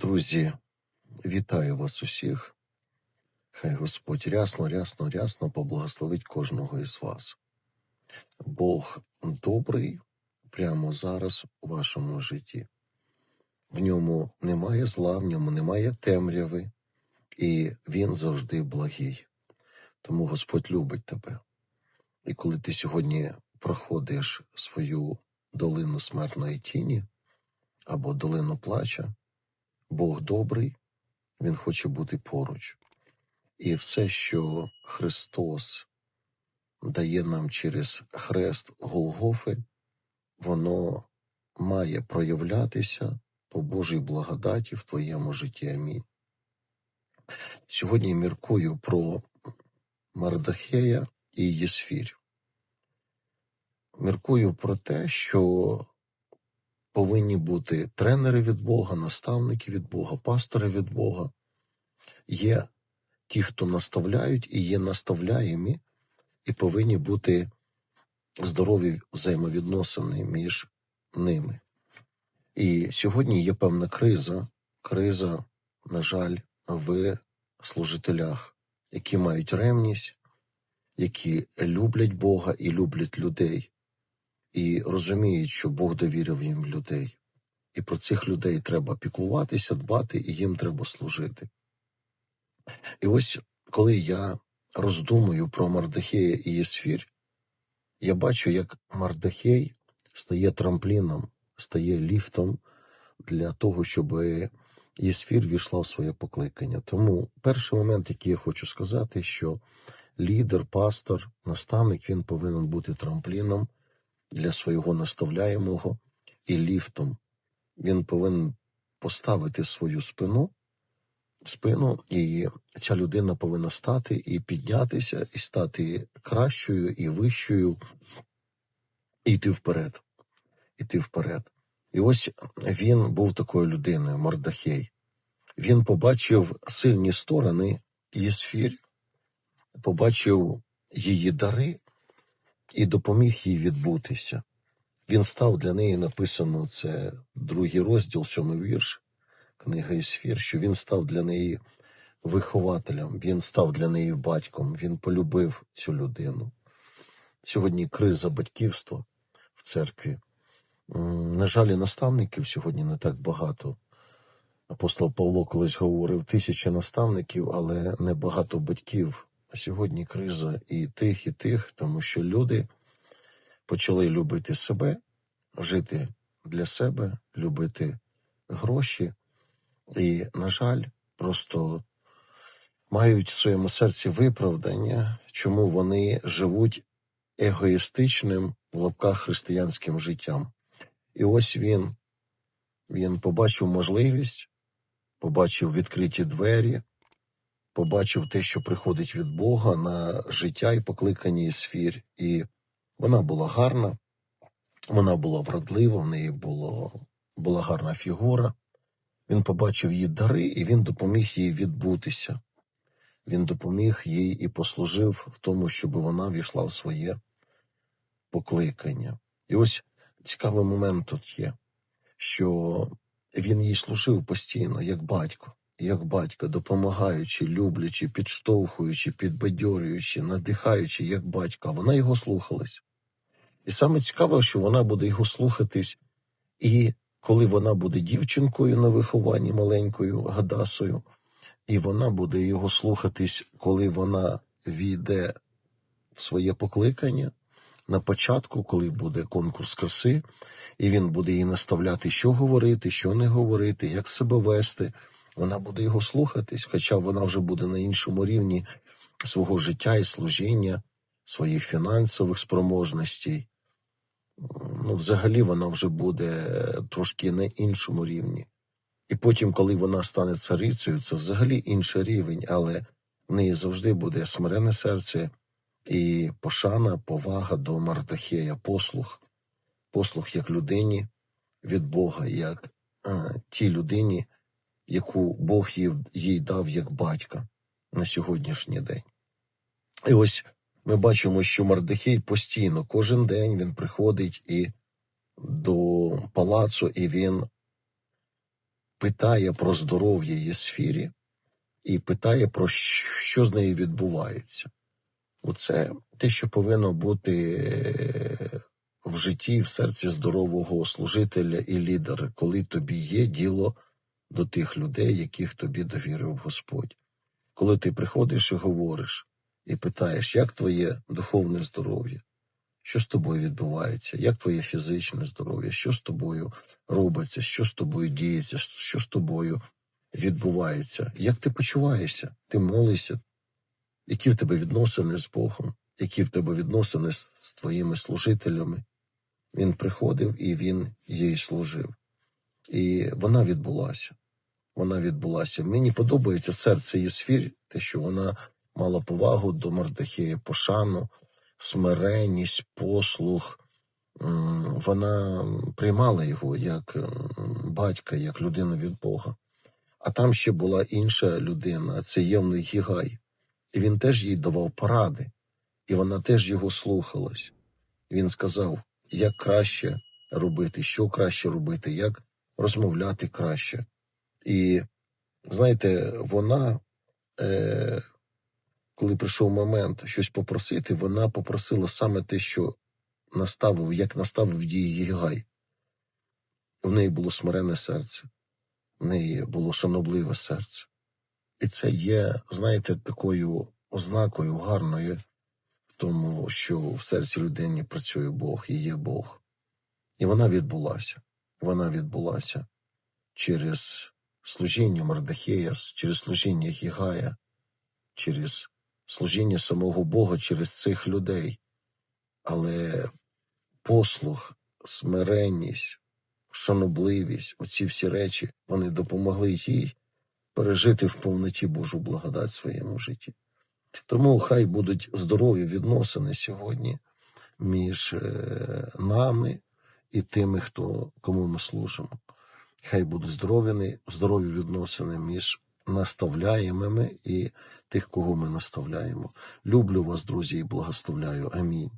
Друзі, вітаю вас усіх. Хай Господь рясно, рясно, рясно поблагословить кожного із вас. Бог добрий прямо зараз у вашому житті. В ньому немає зла, в ньому немає темряви, і Він завжди благий. Тому Господь любить тебе. І коли ти сьогодні проходиш свою долину смертної тіні або долину плача, Бог добрий, Він хоче бути поруч. І все, що Христос дає нам через хрест Голгофи, воно має проявлятися по Божій благодаті в твоєму житті. Амінь. Сьогодні міркую про Мардахея і Єсфір. Міркую про те, що повинні бути тренери від Бога, наставники від Бога, пастори від Бога. Є ті, хто наставляють, і є наставляємі, і повинні бути здорові взаємовідносини між ними. І сьогодні є певна криза, криза, на жаль, в служителях, які мають ревність, які люблять Бога і люблять людей, і розуміють, що Бог довірив їм людей. І про цих людей треба піклуватися, дбати, і їм треба служити. І ось коли я роздумую про Мардахея і Єсфір, я бачу, як Мардахей стає трампліном, стає ліфтом для того, щоб Єсфір війшла в своє покликання. Тому перший момент, який я хочу сказати, що лідер, пастор, наставник він повинен бути трампліном для свого наставляємого і ліфтом. Він повинен поставити свою спину, спину, і ця людина повинна стати і піднятися, і стати кращою і вищою, і йти вперед. Іти вперед. І ось він був такою людиною, Мордахей. Він побачив сильні сторони Єсфір, побачив її дари і допоміг їй відбутися. Він став для неї написано це другий розділ, сьомий вірш, книга Ісфір, що він став для неї вихователем, він став для неї батьком, він полюбив цю людину. Сьогодні криза батьківства в церкві. На жаль, наставників сьогодні не так багато. Апостол Павло колись говорив тисячі наставників, але не багато батьків. Сьогодні криза і тих, і тих, тому що люди почали любити себе, жити для себе, любити гроші, і, на жаль, просто мають в своєму серці виправдання, чому вони живуть егоїстичним в лапках християнським життям. І ось він, він побачив можливість, побачив відкриті двері, побачив те, що приходить від Бога на життя і покликані сфір. І вона була гарна, вона була вродлива, в неї було, була гарна фігура. Він побачив її дари, і він допоміг їй відбутися. Він допоміг їй і послужив в тому, щоб вона війшла в своє покликання. І ось цікавий момент тут є, що він їй служив постійно, як батько, як батько, допомагаючи, люблячи, підштовхуючи, підбадьорюючи, надихаючи, як батько, вона його слухалась. І саме цікаве, що вона буде його слухатись, і коли вона буде дівчинкою на вихованні маленькою Гадасою, і вона буде його слухатись, коли вона війде в своє покликання на початку, коли буде конкурс краси, і він буде їй наставляти, що говорити, що не говорити, як себе вести. Вона буде його слухатись, хоча вона вже буде на іншому рівні свого життя і служіння, своїх фінансових спроможностей. Ну, взагалі вона вже буде трошки на іншому рівні. І потім, коли вона стане царицею, це взагалі інший рівень, але в неї завжди буде смирене серце і пошана, повага до Мардахея, послух, послух як людині від Бога, як а, тій людині, яку Бог їй, дав як батька на сьогоднішній день. І ось ми бачимо, що Мардахей постійно, кожен день він приходить і до палацу, і він питає про здоров'я її і питає про що з нею відбувається. Оце те, що повинно бути е, в житті, в серці здорового служителя і лідера, коли тобі є діло до тих людей, яких тобі довірив Господь. Коли ти приходиш і говориш і питаєш, як твоє духовне здоров'я, що з тобою відбувається, як твоє фізичне здоров'я, що з тобою робиться, що з тобою діється, що з тобою відбувається, як ти почуваєшся, ти молишся, які в тебе відносини з Богом, які в тебе відносини з твоїми служителями. Він приходив і він їй служив. І вона відбулася. Вона відбулася. Мені подобається серце Єсфір, те, що вона мала повагу до Мардахея, пошану, смиренність, послух. Вона приймала його як батька, як людину від Бога. А там ще була інша людина, це Євний Гігай. І він теж їй давав поради, і вона теж його слухалась. Він сказав, як краще робити, що краще робити, як розмовляти краще. І знаєте, вона, е, коли прийшов момент щось попросити, вона попросила саме те, що наставив, як наставив її Гігай. В неї було смирене серце, в неї було шанобливе серце. І це є, знаєте, такою ознакою гарною в тому, що в серці людини працює Бог і є Бог. І вона відбулася. Вона відбулася через служіння Мардахея, через служіння Гігая, через служіння самого Бога, через цих людей. Але послух, смиренність, шанобливість, оці всі речі, вони допомогли їй пережити в повноті Божу благодать в своєму житті. Тому хай будуть здорові відносини сьогодні між е, нами і тими, хто кому ми служимо. Хай будуть здорові, здорові відносини між наставляємими і тих, кого ми наставляємо. Люблю вас, друзі, і благословляю. Амінь.